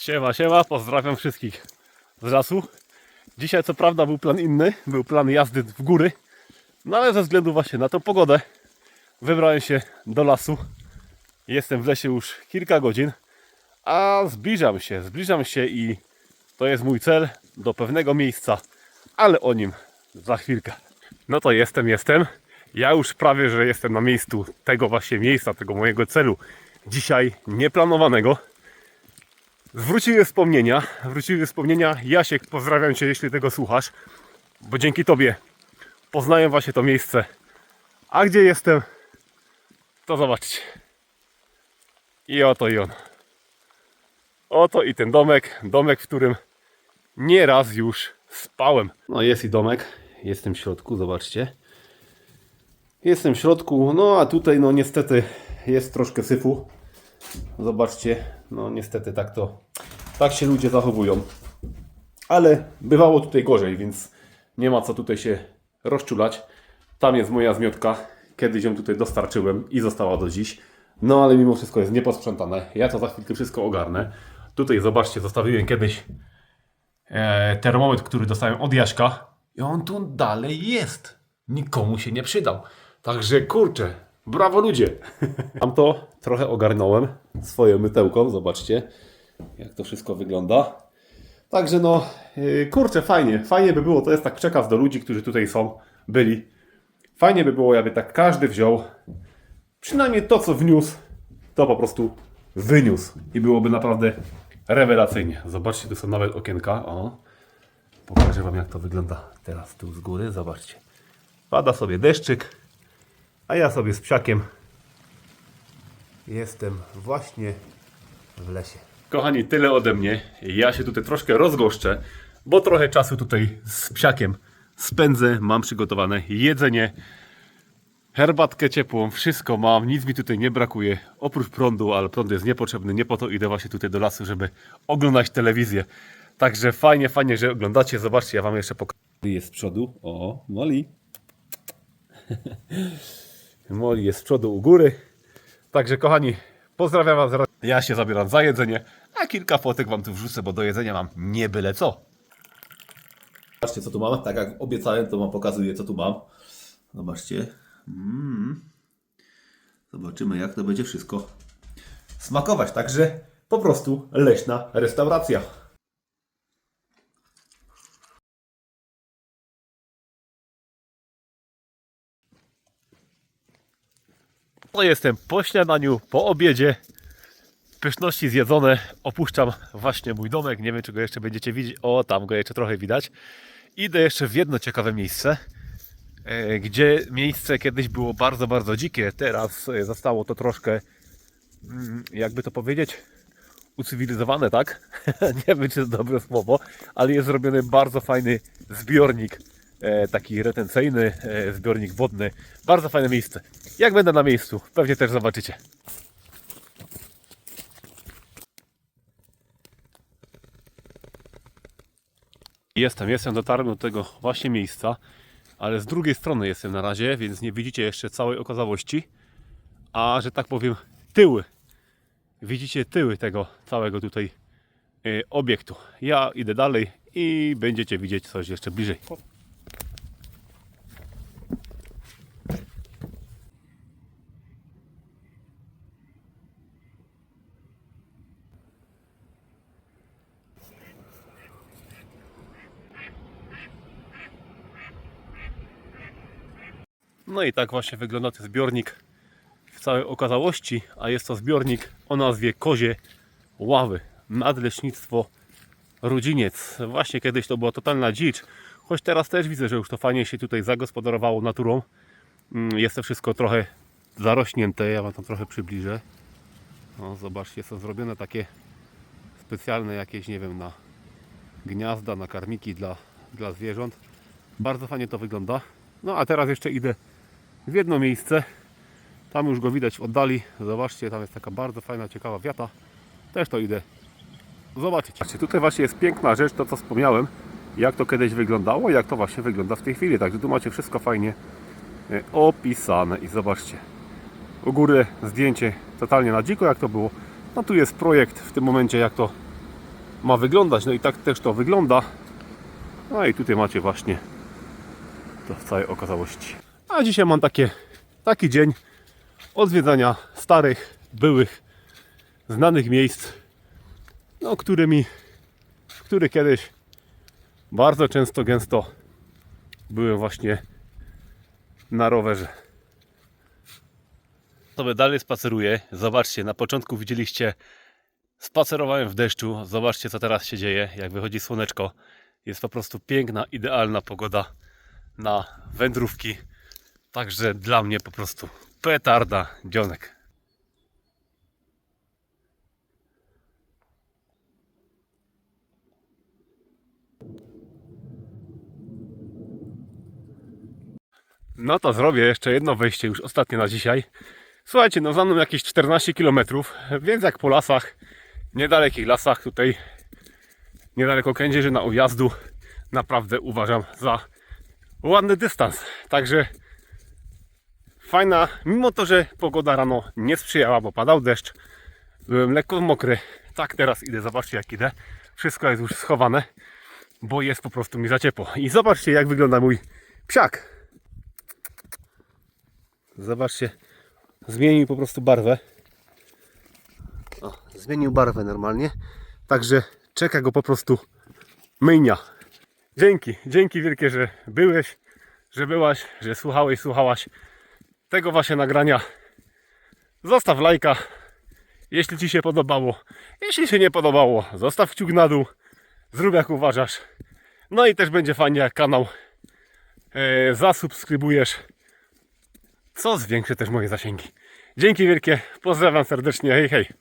Siema, siema, pozdrawiam wszystkich z lasu. Dzisiaj co prawda był plan inny, był plan jazdy w góry, no ale ze względu właśnie na tą pogodę wybrałem się do lasu. Jestem w lesie już kilka godzin, a zbliżam się, zbliżam się i to jest mój cel do pewnego miejsca, ale o nim za chwilkę. No to jestem, jestem. Ja już prawie, że jestem na miejscu tego właśnie miejsca, tego mojego celu dzisiaj nieplanowanego. Zwróciły wspomnienia, wróciły wspomnienia. Jasiek, pozdrawiam Cię, jeśli tego słuchasz, bo dzięki Tobie poznałem właśnie to miejsce. A gdzie jestem, to zobaczcie. I oto i on. Oto i ten domek, domek, w którym nieraz już spałem. No jest i domek, jestem w środku, zobaczcie. Jestem w środku, no a tutaj no niestety jest troszkę syfu. Zobaczcie, no niestety tak to, tak się ludzie zachowują. Ale bywało tutaj gorzej, więc nie ma co tutaj się rozczulać. Tam jest moja zmiotka. Kiedyś ją tutaj dostarczyłem i została do dziś. No ale mimo wszystko jest nieposprzątane. Ja to za chwilkę wszystko ogarnę. Tutaj zobaczcie, zostawiłem kiedyś e, termometr, który dostałem od Jaśka. I on tu dalej jest. Nikomu się nie przydał. Także kurczę, brawo ludzie. Tam to trochę ogarnąłem swoją mytełką. Zobaczcie, jak to wszystko wygląda. Także no, yy, kurczę, fajnie. Fajnie by było, to jest tak przekaz do ludzi, którzy tutaj są, byli. Fajnie by było, jakby tak każdy wziął przynajmniej to, co wniósł, to po prostu wyniósł. I byłoby naprawdę rewelacyjnie. Zobaczcie, tu są nawet okienka. O, pokażę Wam, jak to wygląda teraz tu z góry. Zobaczcie. Pada sobie deszczyk, a ja sobie z psiakiem jestem właśnie w lesie. Kochani, tyle ode mnie. Ja się tutaj troszkę rozgoszczę, bo trochę czasu tutaj z psiakiem spędzę. Mam przygotowane jedzenie, herbatkę ciepłą, wszystko mam, nic mi tutaj nie brakuje, oprócz prądu, ale prąd jest niepotrzebny, nie po to idę właśnie tutaj do lasu, żeby oglądać telewizję. Także fajnie, fajnie, że oglądacie. Zobaczcie, ja wam jeszcze pokażę. Jest z przodu. O, Moli. Moli jest z przodu u góry. Także kochani, pozdrawiam was. Ja się zabieram za jedzenie, a kilka fotek wam tu wrzucę, bo do jedzenia mam nie byle co. Zobaczcie co tu mam. Tak jak obiecałem, to wam pokazuję co tu mam. Zobaczcie. Mm. Zobaczymy jak to będzie wszystko smakować. Także po prostu leśna restauracja. No jestem po śniadaniu, po obiedzie. Pyszności zjedzone. Opuszczam właśnie mój domek. Nie wiem, czy go jeszcze będziecie widzieć. O, tam go jeszcze trochę widać. Idę jeszcze w jedno ciekawe miejsce, e, gdzie miejsce kiedyś było bardzo, bardzo dzikie. Teraz e, zostało to troszkę, mm, jakby to powiedzieć, ucywilizowane, tak? Nie wiem, czy to dobre słowo, ale jest zrobiony bardzo fajny zbiornik, e, taki retencyjny, zbiornik wodny. Bardzo fajne miejsce. Jak będę na miejscu, pewnie też zobaczycie. Jestem, jestem, dotarłem do tego właśnie miejsca, ale z drugiej strony jestem na razie, więc nie widzicie jeszcze całej okazałości, a że tak powiem tyły. Widzicie tyły tego całego tutaj y, obiektu. Ja idę dalej i będziecie widzieć coś jeszcze bliżej. No i tak właśnie wygląda ten zbiornik w całej okazałości, a jest to zbiornik o nazwie Kozie Ławy. Nadleśnictwo Rudziniec. Właśnie kiedyś to była totalna dzicz, choć teraz też widzę, że już to fajnie się tutaj zagospodarowało naturą. Mm, Jest to wszystko trochę zarośnięte, ja Wam to trochę przybliżę. No, zobaczcie, są zrobione takie specjalne jakieś, nie wiem, na gniazda, na karmiki dla, dla zwierząt. Bardzo fajnie to wygląda. No a teraz jeszcze idę w jedno miejsce. Tam już go widać w oddali. Zobaczcie, tam jest taka bardzo fajna, ciekawa wiata. Też to idę zobaczyć. Zobaczcie, tutaj właśnie jest piękna rzecz, to co wspomniałem. Jak to kiedyś wyglądało, jak to właśnie wygląda w tej chwili. Także tu macie wszystko fajnie e, opisane. I zobaczcie. U góry zdjęcie totalnie na dziko, jak to było. No tu jest projekt w tym momencie, jak to ma wyglądać. No i tak też to wygląda. No i tutaj macie właśnie to w całej okazałości. A dzisiaj mam takie, taki dzień odwiedzania starych, byłych, znanych miejsc, no, którymi, które kiedyś bardzo często, gęsto byłem właśnie na rowerze. Sobie dalej spaceruję. Zobaczcie, na początku widzieliście, spacerowałem w deszczu. Zobaczcie, co teraz się dzieje, jak wychodzi słoneczko. Jest po prostu piękna, idealna pogoda na wędrówki. Także dla mnie po prostu petarda dzionek. No to zrobię jeszcze jedno wejście, już ostatnie na dzisiaj. Słuchajcie, no za mną jakieś 14 km, więc jak po lasach, niedalekich lasach tutaj, niedaleko Kędzierzyna ujazdu, naprawdę uważam za ładny dystans. Także fajna, mimo to, że pogoda rano nie sprzyjała, bo padał deszcz, byłem lekko mokry. Tak teraz idę, zobaczcie jak idę. Wszystko jest już schowane, bo jest po prostu mi za ciepło. I zobaczcie jak wygląda mój psiak. Zobaczcie, zmienił po prostu barwę. O, zmienił barwę normalnie. Także czeka go po prostu myjnia. Dzięki, dzięki wielkie, że byłeś, że byłaś, że słuchałeś, słuchałaś tego właśnie nagrania. Zostaw lajka, jeśli Ci się podobało. Jeśli się nie podobało, zostaw kciuk na dół. Zrób jak uważasz. No i też będzie fajnie, jak kanał e, zasubskrybujesz co zwiększy też moje zasięgi. Dzięki wielkie, pozdrawiam serdecznie, hej hej.